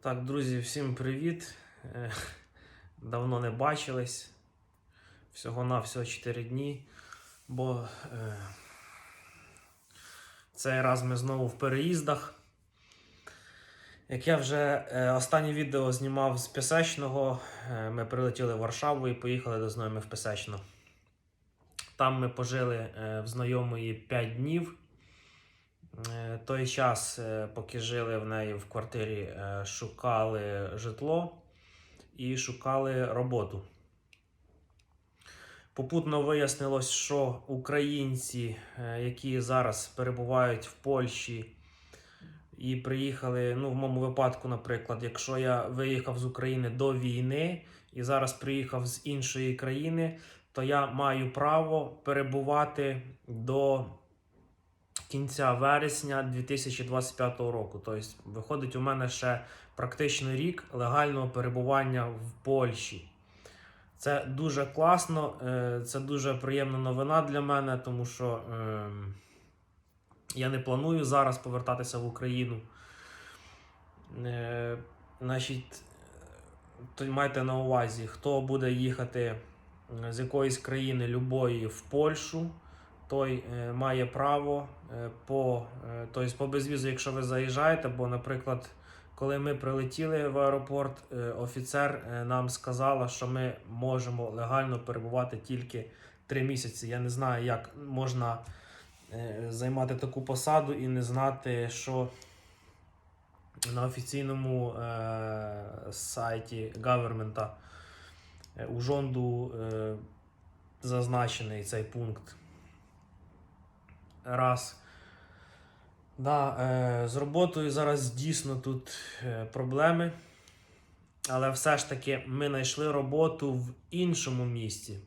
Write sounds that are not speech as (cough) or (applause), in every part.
Так, друзі, всім привіт. Е, (laughs) Давно не бачились. Всього-навсього 4 дні. Бо е, цей раз ми знову в переїздах. Як я вже е, останнє відео знімав з Пісечного, е, ми прилетіли в Варшаву і поїхали до знайомих в Пісечно. Там ми пожили е, в знайомої 5 днів. Е, Той час, е, поки жили в неї в квартирі, е, шукали житло і шукали роботу. Попутно вияснилось, що українці, які зараз перебувають в Польщі і приїхали, ну, в моєму випадку, наприклад, якщо я виїхав з України до війни і зараз приїхав з іншої країни, то я маю право перебувати до кінця вересня 2025 року. Тобто, виходить, у мене ще практично рік легального перебування в Польщі. Це дуже класно, е, це дуже приємна новина для мене, тому що е, я не планую зараз повертатися в Україну. Е, Значить, майте на увазі, хто буде їхати е, з якоїсь країни любої в Польщу, той е, має право е, по, е, тобто по безвізу, якщо ви заїжджаєте, бо, наприклад, коли ми прилетіли в аеропорт, офіцер нам сказала, що ми можемо легально перебувати тільки 3 місяці. Я не знаю, як можна займати таку посаду і не знати, що на офіційному сайті гавермента у жонду зазначений цей пункт. Раз. Да, е, з роботою зараз дійсно тут е, проблеми. Але все ж таки ми знайшли роботу в іншому місті.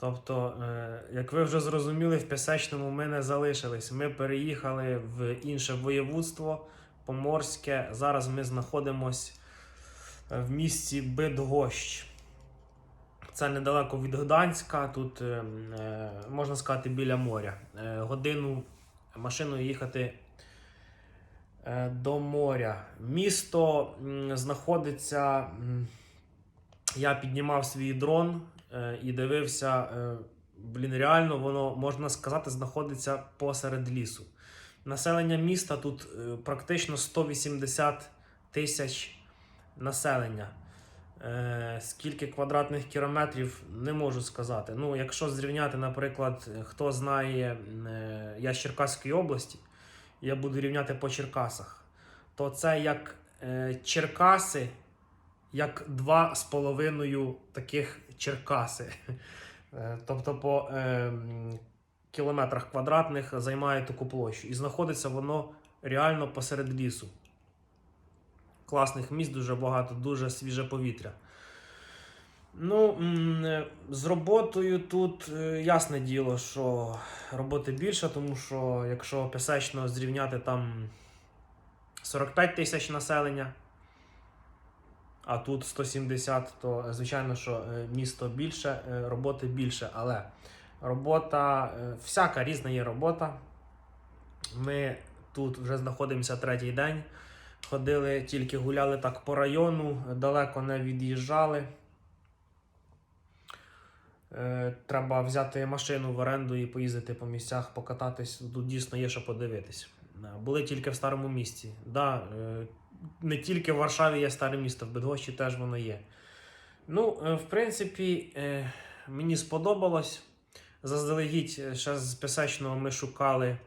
Тобто, е, як ви вже зрозуміли, в Пісечному ми не залишились. Ми переїхали в інше воєводство Поморське. Зараз ми знаходимося в місті Бидгощ. Це недалеко від Гданська, тут е, е, можна сказати біля моря. Е, годину машиною їхати до моря. Місто знаходиться. Я піднімав свій дрон і дивився. Блін, реально, воно можна сказати, знаходиться посеред лісу. Населення міста тут практично 180 тисяч населення. Е, скільки квадратних кілометрів, не можу сказати. Ну, якщо зрівняти, наприклад, хто знає, е, я з Черкаської області, я буду рівняти по Черкасах, то це як е, Черкаси, як два з половиною таких Черкаси. Тобто по кілометрах квадратних займає таку площу. І знаходиться воно реально посеред лісу. Класних місць дуже багато, дуже свіже повітря. Ну, е, з роботою тут е, ясне діло, що роботи більше, тому що якщо пісечно зрівняти там 45 тисяч населення, а тут 170, то е, звичайно, що місто більше, роботи більше. Але робота, всяка різна є робота. Ми тут вже знаходимося третій день. Ходили, тільки гуляли так по району, далеко не від'їжджали. Е, треба взяти машину в оренду і поїздити по місцях, покататись. Тут дійсно є що подивитись. Е, Були тільки в старому місті. Да, е, не тільки в Варшаві є старе місто, в Бедгощі теж воно є. Ну, в принципі, мені сподобалось. Заздалегідь ще з Пісечного ми шукали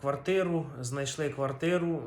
квартиру, знайшли квартиру.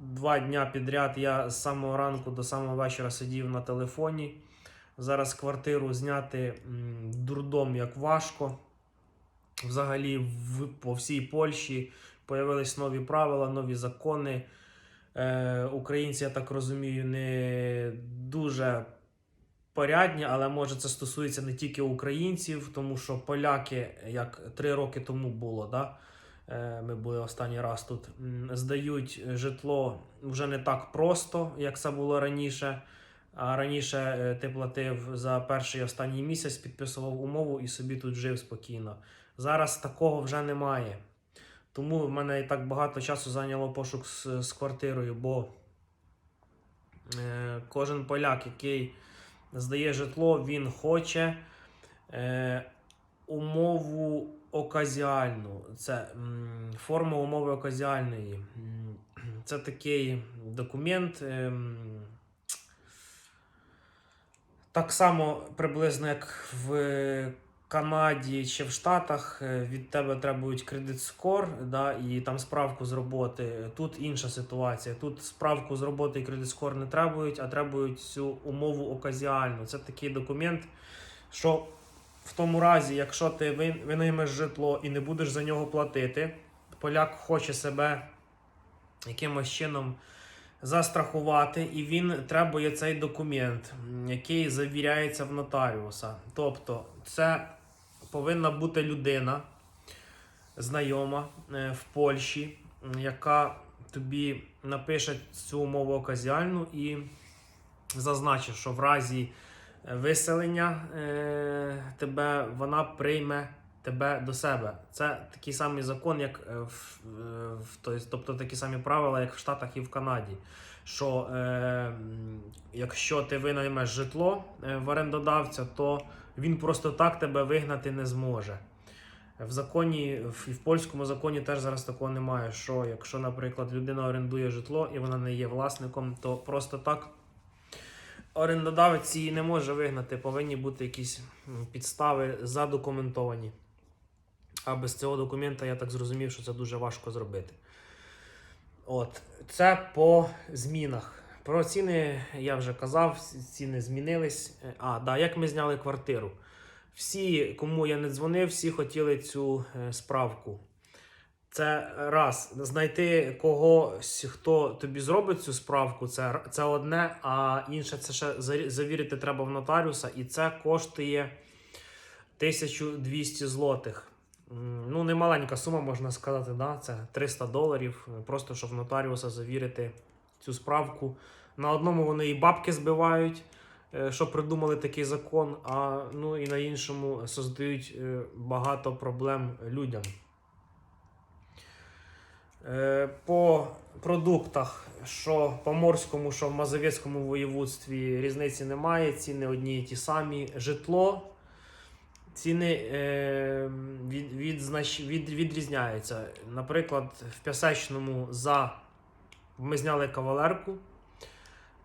Два дня підряд я з самого ранку до самого вечора сидів на телефоні. Зараз квартиру зняти дурдом як важко. Взагалі, в, по всій Польщі появились нові правила, нові закони. Е, українці, я так розумію, не дуже порядні, але може це стосується не тільки українців, тому що поляки, як три роки тому було, да? Е, ми були останній раз тут, здають житло вже не так просто, як це було раніше. А раніше е, ти платив за перший останній місяць, підписував умову і собі тут жив спокійно. Зараз такого вже немає. Тому в мене і так багато часу зайняло пошук з, з квартирою, бо Е, Кожен поляк, який здає житло, він хоче е, умову оказіальну. Це форма умови оказіальної. Це такий документ. ем, так само приблизно як в Канаді чи в Штатах е, від тебе требують кредит скор, да, і там справку з роботи. Тут інша ситуація. Тут справку з роботи і кредит скор не требують, а требують цю умову оказіальну. Це такий документ, що в тому разі, якщо ти винаймеш житло і не будеш за нього платити, поляк хоче себе якимось чином застрахувати, і він требує цей документ, який завіряється в нотаріуса. Тобто, це повинна бути людина знайома е, в Польщі, яка тобі напише цю умову оказіальну і зазначить, що в разі виселення е, тебе вона прийме тебе до себе. Це такий самий закон, як е, в, в тобто такі самі правила, як в Штатах і в Канаді. Що е, якщо ти винаймеш житло в орендодавця, то він просто так тебе вигнати не зможе. В законі, в польському законі теж зараз такого немає. Що якщо, наприклад, людина орендує житло і вона не є власником, то просто так орендодавець її не може вигнати. Повинні бути якісь підстави задокументовані. А без цього документа я так зрозумів, що це дуже важко зробити. От, це по змінах. Про ціни я вже казав, ціни змінились. Е, А, да, як ми зняли квартиру. Всі, кому я не дзвонив, всі хотіли цю е, справку. Це раз, знайти когось, хто тобі зробить цю справку, це, це одне, а інше це ще завірити треба в нотаріуса, і це коштує 1200 злотих. Ну, не маленька сума, можна сказати, да? це 300 доларів. Просто щоб в нотаріуса завірити цю справку. На одному вони і бабки збивають, е, що придумали такий закон, а ну і на іншому создають е, багато проблем людям. Е, По продуктах, що по морському, що в Мазовецькому воєводстві різниці немає, ціни одні і ті самі. Житло ціни е, від, від, від, відрізняються. Наприклад, в Пясечному за ми зняли кавалерку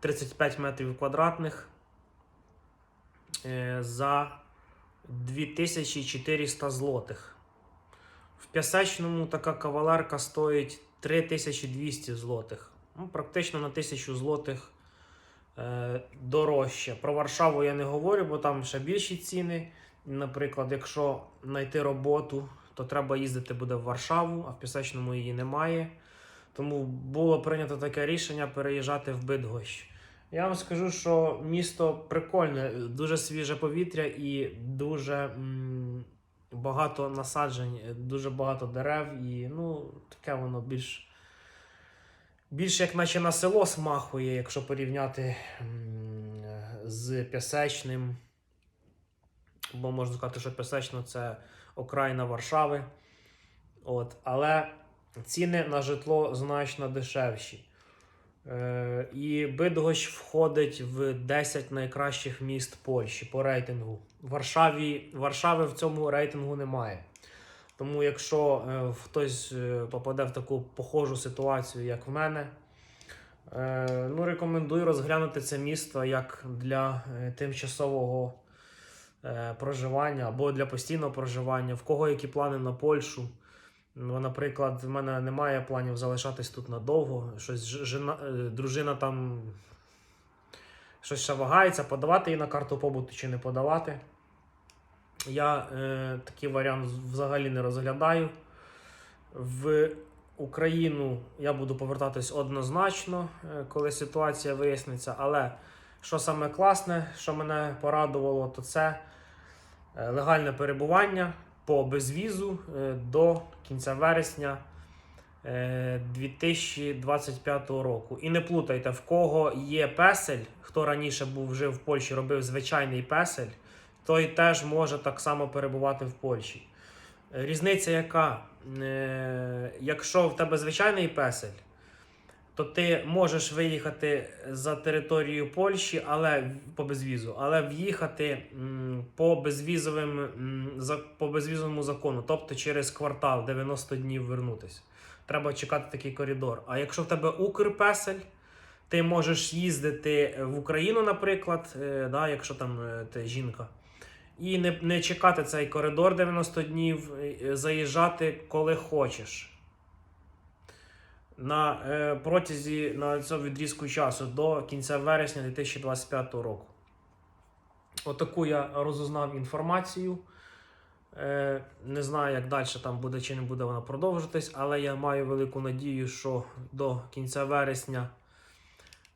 35 метрів квадратних е, за 2400 злотих. В Пясечному така кавалерка стоїть 3200 злотих. Ну, практично на 1000 злотих е, дорожче. Про Варшаву я не говорю, бо там ще більші ціни. Наприклад, якщо знайти роботу, то треба їздити буде в Варшаву, а в Пісечному її немає. Тому було прийнято таке рішення переїжджати в Бидгощ. Я вам скажу, що місто прикольне, дуже свіже повітря і дуже багато насаджень, дуже багато дерев, і ну, таке воно більш. Більш як наче на село смахує, якщо порівняти з Пісечним. Бо можна сказати, що Пісечно це окраїна Варшави. От, але ціни на житло значно дешевші. Е, і Бидгощ входить в 10 найкращих міст Польщі по рейтингу. Варшаві, Варшави в цьому рейтингу немає. Тому, якщо е, хтось е, попаде в таку похожу ситуацію, як в мене, ну, рекомендую розглянути це місто як для тимчасового проживання або для постійного проживання, в кого які плани на Польщу. Ну, наприклад, в мене немає планів залишатись тут надовго. Щось жена, е, дружина там щось ще вагається, подавати її на карту побуту чи не подавати. Я е, такий варіант взагалі не розглядаю. В Україну я буду повертатись однозначно, е, коли ситуація виясниться. Але що саме класне, що мене порадувало, то це е, легальне перебування по безвізу е, до кінця вересня е, 2025 року. І не плутайте, в кого є песель, хто раніше був жив в Польщі, робив звичайний песель, той теж може так само перебувати в Польщі. Е, Різниця яка? Е, Якщо в тебе звичайний песель, то ти можеш виїхати за територію Польщі, але по безвізу, але в'їхати по безвізовим за, по безвізовому закону, тобто через квартал 90 днів вернутися. Треба чекати такий коридор. А якщо в тебе Укрпесель, ти можеш їздити в Україну, наприклад, е, да, якщо там е, ти жінка, і не, не чекати цей коридор 90 днів, е, заїжджати коли хочеш. На е, протязі на цьому відрізку часу до кінця вересня 2025 року. Отаку я розузнав інформацію. Е, не знаю, як далі там буде чи не буде вона продовжитись, але я маю велику надію, що до кінця вересня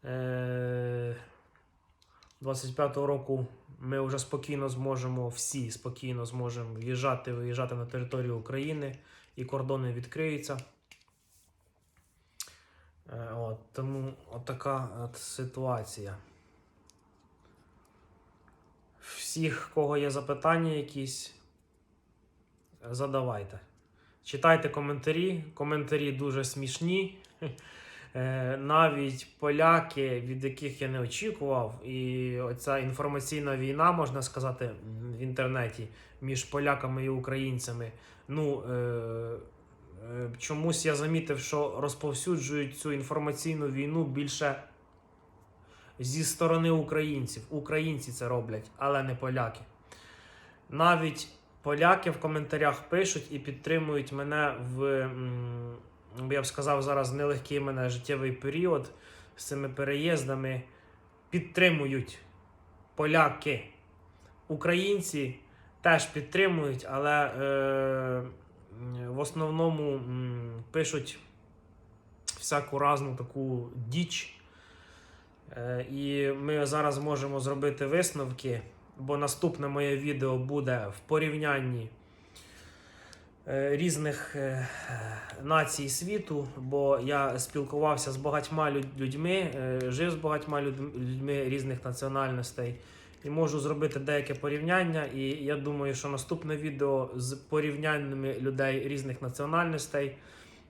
е, 25-го року ми вже спокійно зможемо, всі спокійно зможемо в'їжджати, виїжджати на територію України і кордони відкриються. От, тому отака от ситуація. Всіх, кого є запитання якісь, задавайте. Читайте коментарі. Коментарі дуже смішні. Е, Навіть поляки, від яких я не очікував, і оця інформаційна війна, можна сказати, в інтернеті між поляками і українцями. Ну, е, чомусь я замітив, що розповсюджують цю інформаційну війну більше зі сторони українців. Українці це роблять, але не поляки. Навіть поляки в коментарях пишуть і підтримують мене в, я б сказав, зараз нелегкий мене життєвий період з цими переїздами. Підтримують поляки. Українці теж підтримують, але е, в основному пишуть всяку разну таку діч. Е, І ми зараз можемо зробити висновки, бо наступне моє відео буде в порівнянні е, різних е, націй світу, бо я спілкувався з багатьма людьми, жив з багатьма людьми різних національностей. І можу зробити деяке порівняння. І я думаю, що наступне відео з порівняннями людей різних національностей,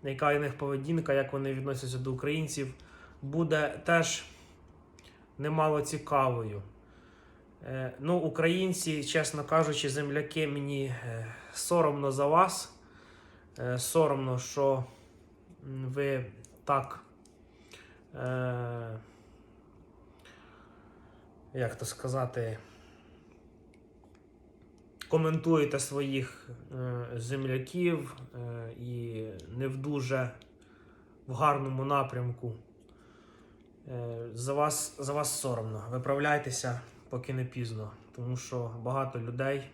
яка у них поведінка, як вони відносяться до українців, буде теж немало цікавою. Е, ну, українці, чесно кажучи, земляки, мені е, соромно за вас. Е, соромно, що ви так. Як то сказати, коментуєте своїх е, земляків е, і не в дуже в гарному напрямку. Е, За вас, за вас соромно. Виправляйтеся, поки не пізно, тому що багато людей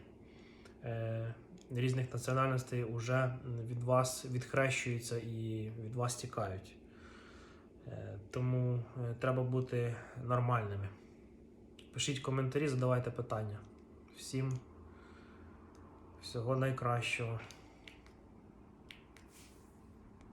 різних національностей вже від вас відхрещуються і від вас тікають. Тому треба бути нормальними. Пишіть коментарі, задавайте питання. Всім всього найкращого.